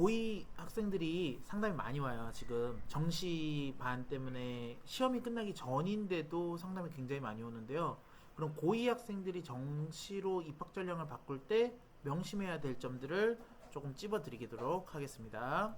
고2 학생들이 상당히 많이 와요. 지금 정시 반 때문에 시험이 끝나기 전인데도 상담이 굉장히 많이 오는데요. 그럼 고2 학생들이 정시로 입학 전형을 바꿀 때 명심해야 될 점들을 조금 찝어 드리도록 하겠습니다.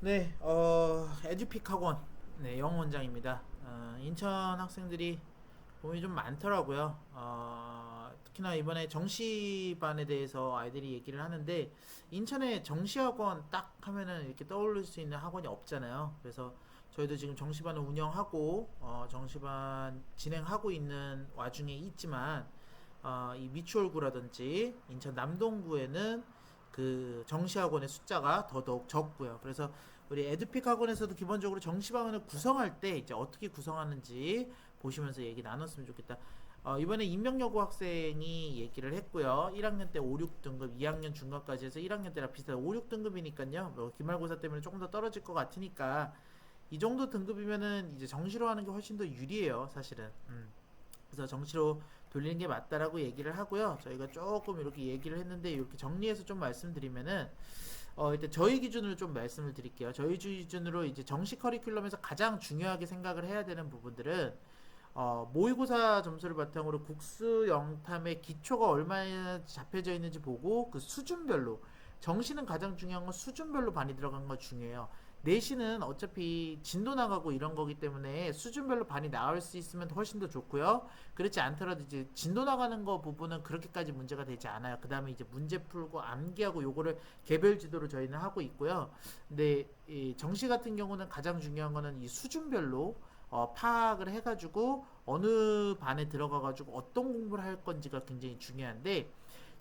네, 어, 에듀픽 학원, 네, 영 원장입니다. 어, 인천 학생들이 도움이 좀 많더라고요. 어, 특히나 이번에 정시반에 대해서 아이들이 얘기를 하는데, 인천에 정시학원 딱 하면은 이렇게 떠올릴 수 있는 학원이 없잖아요. 그래서 저희도 지금 정시반을 운영하고, 어, 정시반 진행하고 있는 와중에 있지만, 어, 이 미추홀구라든지 인천 남동구에는 그 정시 학원의 숫자가 더더욱 적고요. 그래서 우리 에듀픽 학원에서도 기본적으로 정시방을 구성할 때 이제 어떻게 구성하는지 보시면서 얘기 나눴으면 좋겠다. 어, 이번에 임명여고 학생이 얘기를 했고요. 1학년 때 5, 6등급, 2학년 중간까지 해서 1학년 때랑 비슷한 5, 6등급이니까요. 뭐 기말고사 때문에 조금 더 떨어질 것 같으니까 이 정도 등급이면은 이제 정시로 하는 게 훨씬 더 유리해요, 사실은. 음. 그래서 정시로 돌리는 게 맞다라고 얘기를 하고요. 저희가 조금 이렇게 얘기를 했는데 이렇게 정리해서 좀 말씀드리면은 어 일단 저희 기준으로 좀 말씀을 드릴게요. 저희 기준으로 이제 정시 커리큘럼에서 가장 중요하게 생각을 해야 되는 부분들은 어 모의고사 점수를 바탕으로 국수 영탐의 기초가 얼마나 잡혀져 있는지 보고 그 수준별로 정시는 가장 중요한 건 수준별로 반이 들어간 거 중요해요. 내신은 어차피 진도 나가고 이런 거기 때문에 수준별로 반이 나올 수 있으면 훨씬 더 좋고요. 그렇지 않더라도 이제 진도 나가는 거 부분은 그렇게까지 문제가 되지 않아요. 그 다음에 이제 문제 풀고 암기하고 요거를 개별 지도로 저희는 하고 있고요. 근데 이 정시 같은 경우는 가장 중요한 거는 이 수준별로 어, 파악을 해가지고 어느 반에 들어가가지고 어떤 공부를 할 건지가 굉장히 중요한데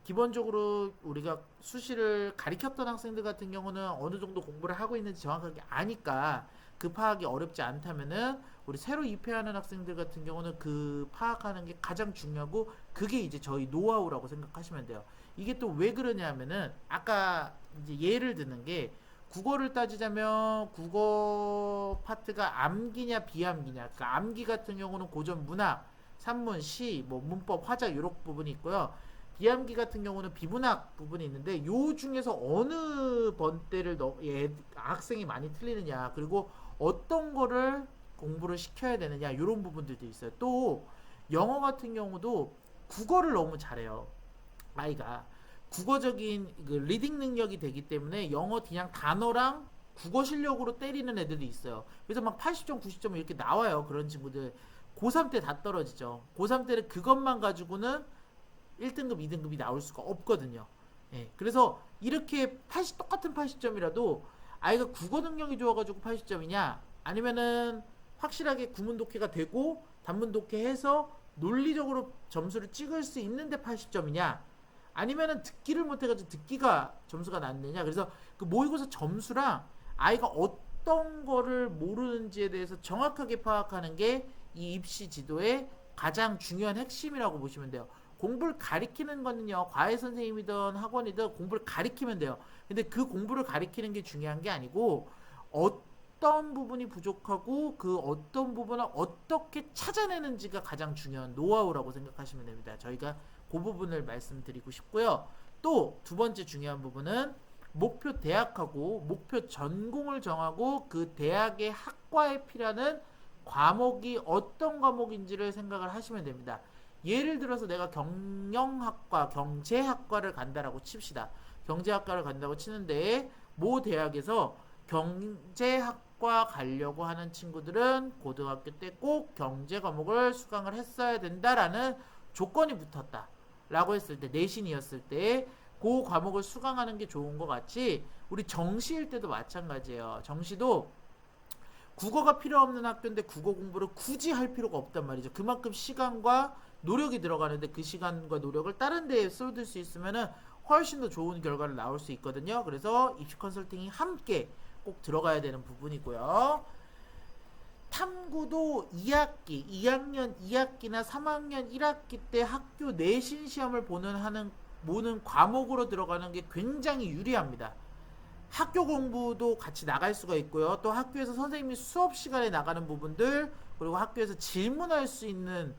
기본적으로 우리가 수시를 가리켰던 학생들 같은 경우는 어느 정도 공부를 하고 있는지 정확하게 아니까 그 파악이 어렵지 않다면은 우리 새로 입회하는 학생들 같은 경우는 그 파악하는 게 가장 중요하고 그게 이제 저희 노하우라고 생각하시면 돼요. 이게 또 왜 그러냐면은 아까 이제 예를 드는 게 국어를 따지자면 국어 파트가 암기냐 비암기냐. 그 암기 같은 경우는 고전 문학, 산문, 시, 뭐 문법, 화작 이런 부분이 있고요. 비암기 같은 경우는 비문학 부분이 있는데 요 중에서 어느 번대를 너, 예, 학생이 많이 틀리느냐 그리고 어떤 거를 공부를 시켜야 되느냐 이런 부분들도 있어요. 또 영어 같은 경우도 국어를 너무 잘해요. 아이가 국어적인 그 리딩 능력이 되기 때문에 영어 그냥 단어랑 국어 실력으로 때리는 애들도 있어요. 그래서 막 80점, 90점 이렇게 나와요. 그런 친구들. 고3 때 다 떨어지죠. 고3 때는 그것만 가지고는 1등급, 2등급이 나올 수가 없거든요. 예, 그래서 이렇게 80 똑같은 80점이라도 아이가 국어 능력이 좋아가지고 80점이냐 아니면은 확실하게 구문 독해가 되고 단문 독해해서 논리적으로 점수를 찍을 수 있는데 80점이냐 아니면은 듣기를 못해가지고 듣기가 점수가 낮느냐 그래서 그 모의고사 점수랑 아이가 어떤 거를 모르는지에 대해서 정확하게 파악하는 게 이 입시 지도의 가장 중요한 핵심이라고 보시면 돼요. 공부를 가리키는 거는요 과외 선생님이든 학원이든 공부를 가리키면 돼요. 근데 그 공부를 가리키는 게 중요한 게 아니고 어떤 부분이 부족하고 그 어떤 부분을 어떻게 찾아내는지가 가장 중요한 노하우라고 생각하시면 됩니다. 저희가 그 부분을 말씀드리고 싶고요. 또 두 번째 중요한 부분은 목표 대학하고 목표 전공을 정하고 그 대학의 학과에 필요한 과목이 어떤 과목인지를 생각을 하시면 됩니다. 예를 들어서 내가 경영학과, 경제학과를 간다라고 칩시다. 경제학과를 간다고 치는데 모 대학에서 경제학과 가려고 하는 친구들은 고등학교 때 꼭 경제 과목을 수강을 했어야 된다라는 조건이 붙었다. 라고 했을 때 내신이었을 때 그 과목을 수강하는 게 좋은 것 같이 우리 정시일 때도 마찬가지예요. 정시도 국어가 필요 없는 학교인데 국어 공부를 굳이 할 필요가 없단 말이죠. 그만큼 시간과 노력이 들어가는데 그 시간과 노력을 다른 데에 쏟을 수 있으면은 훨씬 더 좋은 결과를 나올 수 있거든요. 그래서 입시 컨설팅이 함께 꼭 들어가야 되는 부분이고요. 탐구도 2학기, 2학년 2학기나 3학년 1학기 때 학교 내신 시험을 보는 하는 보는 과목으로 들어가는 게 굉장히 유리합니다. 학교 공부도 같이 나갈 수가 있고요. 또 학교에서 선생님이 수업 시간에 나가는 부분들 그리고 학교에서 질문할 수 있는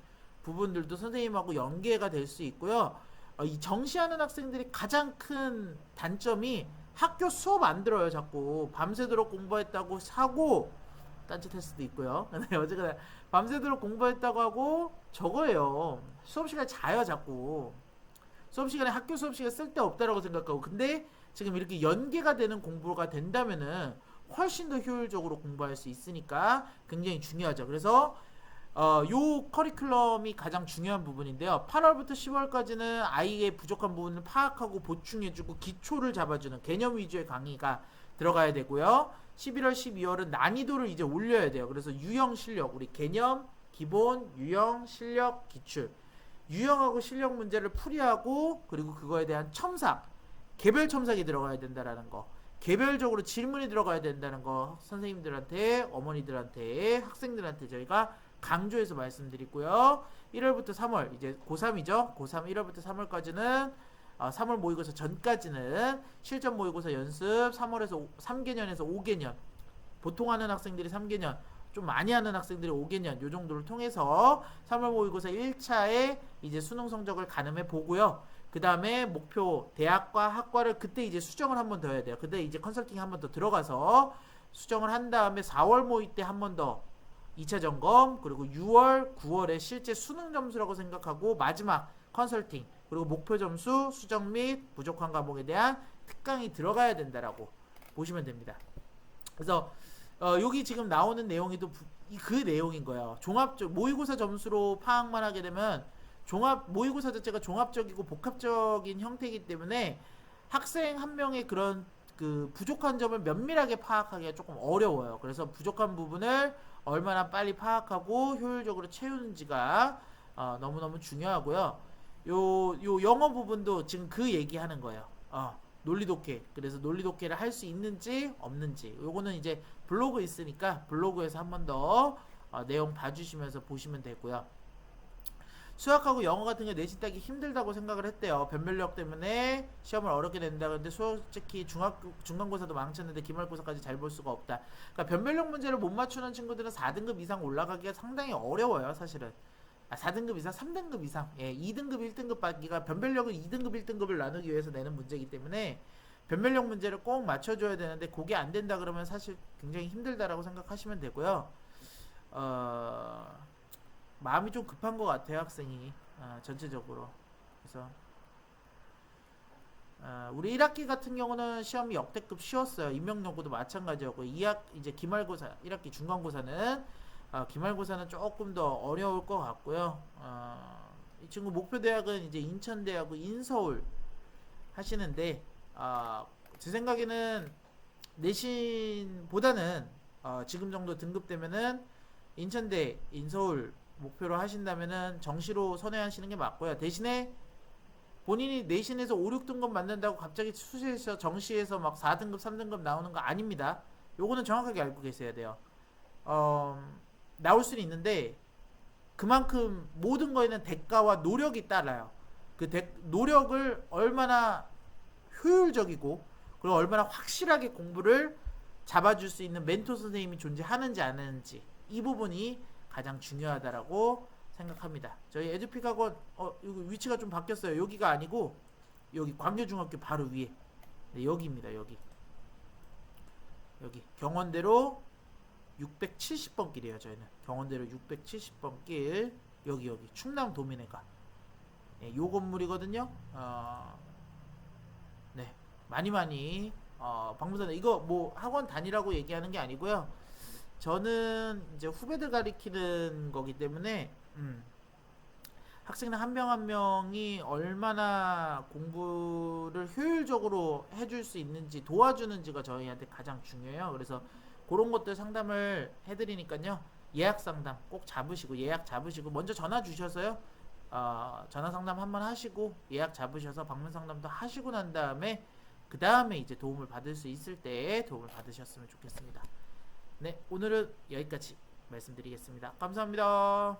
부분들도 선생님하고 연계가 될 수 있고요. 어, 이 정시하는 학생들이 가장 큰 단점이 학교 수업 안 들어요. 자꾸 밤새도록 공부했다고 사고 딴짓할 수도 있고요. 근데 어쨌거나 밤새도록 공부했다고 하고 저거예요. 수업 시간에 자요 자꾸. 수업 시간에 학교 수업 시간 쓸데 없다라고 생각하고 근데 지금 이렇게 연계가 되는 공부가 된다면은 훨씬 더 효율적으로 공부할 수 있으니까 굉장히 중요하죠. 그래서 어, 요 커리큘럼이 가장 중요한 부분인데요. 8월부터 10월까지는 아이의 부족한 부분을 파악하고 보충해주고 기초를 잡아주는 개념 위주의 강의가 들어가야 되고요. 11월, 12월은 난이도를 이제 올려야 돼요. 그래서 유형 실력, 우리 개념, 기본, 유형, 실력, 기출. 유형하고 실력 문제를 풀이하고 그리고 그거에 대한 첨삭, 개별 첨삭이 들어가야 된다라는 거. 개별적으로 질문이 들어가야 된다는 거 선생님들한테, 어머니들한테, 학생들한테 저희가 강조해서 말씀드리고요. 1월부터 3월 이제 고3이죠. 고3 1월부터 3월까지는 어, 3월 모의고사 전까지는 실전 모의고사 연습 3월에서 3개년에서 5개년 보통 하는 학생들이 3개년 좀 많이 하는 학생들이 5개년 요 정도를 통해서 3월 모의고사 1차에 이제 수능 성적을 가늠해 보고요. 그 다음에 목표 대학과 학과를 그때 이제 수정을 한 번 더 해야 돼요. 그때 이제 컨설팅 한 번 더 들어가서 수정을 한 다음에 4월 모의 때 한 번 더 2차 점검 그리고 6월, 9월에 실제 수능 점수라고 생각하고 마지막 컨설팅 그리고 목표 점수, 수정 및 부족한 과목에 대한 특강이 들어가야 된다라고 보시면 됩니다. 그래서 어, 여기 지금 나오는 내용이도 부- 이- 그 내용인 거예요. 종합적 모의고사 점수로 파악만 하게 되면 종합 모의고사 자체가 종합적이고 복합적인 형태이기 때문에 학생 한 명의 그런 그 부족한 점을 면밀하게 파악하기가 조금 어려워요. 그래서 부족한 부분을 얼마나 빨리 파악하고 효율적으로 채우는지가 어, 너무너무 중요하고요. 요, 요 영어 부분도 지금 그 얘기하는 거예요. 어, 논리 독해. 그래서 논리 독해를 할 수 있는지 없는지. 요거는 이제 블로그 있으니까 블로그에서 한 번더 어, 내용 봐주시면서 보시면 되고요. 수학하고 영어 같은 게 내신 따기 힘들다고 생각을 했대요. 변별력 때문에 시험을 어렵게 낸다. 근데 솔직히 중학교 중간고사도 망쳤는데 기말고사까지 잘 볼 수가 없다. 그러니까 변별력 문제를 못 맞추는 친구들은 4등급 이상 올라가기가 상당히 어려워요, 사실은. 아, 4등급 이상, 3등급 이상, 예, 2등급, 1등급 받기가 변별력은 2등급, 1등급을 나누기 위해서 내는 문제이기 때문에 변별력 문제를 꼭 맞춰줘야 되는데 그게 안 된다 그러면 사실 굉장히 힘들다라고 생각하시면 되고요. 어, 마음이 좀 급한 것 같아요 학생이. 어, 전체적으로. 그래서 어, 우리 1학기 같은 경우는 시험이 역대급 쉬웠어요. 임명연구도 마찬가지였고 2학 이제 기말고사 1학기 중간고사는 어, 기말고사는 조금 더 어려울 것 같고요. 어, 이 친구 목표 대학은 이제 인천대하고 인서울 하시는데 어, 제 생각에는 내신보다는 어, 지금 정도 등급되면은 인천대, 인서울 목표로 하신다면은 정시로 선회하시는 게 맞고요. 대신에 본인이 내신에서 5, 6등급 맞는다고 갑자기 수시에서 정시에서 막 4등급, 3등급 나오는 거 아닙니다. 요거는 정확하게 알고 계셔야 돼요. 어, 나올 수는 있는데 그만큼 모든 거에는 대가와 노력이 따라요. 그 대, 노력을 얼마나 효율적이고 그리고 얼마나 확실하게 공부를 잡아줄 수 있는 멘토 선생님이 존재하는지 안 하는지 이 부분이 가장 중요하다라고 생각합니다. 저희 에듀픽 학원 어 위치가 좀 바뀌었어요. 여기가 아니고 여기 광교중학교 바로 위에 네, 여기입니다. 여기 여기 경원대로 670번 길이에요. 저희는 경원대로 670번 길 여기 여기 충남 도민회가 네, 요 건물이거든요. 어, 네 많이 많이 어, 방문사 이거 뭐 학원 다니라고 얘기하는 게 아니고요. 저는 이제 후배들 가리키는 거기 때문에 음, 학생들 한 명 한 명이 얼마나 공부를 효율적으로 해줄 수 있는지 도와주는지가 저희한테 가장 중요해요. 그래서 그런 것들 상담을 해드리니까요. 예약 상담 꼭 잡으시고 예약 잡으시고 먼저 전화 주셔서요. 어, 전화 상담 한번 하시고 예약 잡으셔서 방문 상담도 하시고 난 다음에 그 다음에 이제 도움을 받을 수 있을 때 도움을 받으셨으면 좋겠습니다. 네, 오늘은 여기까지. 말씀드리겠습니다. 감사합니다.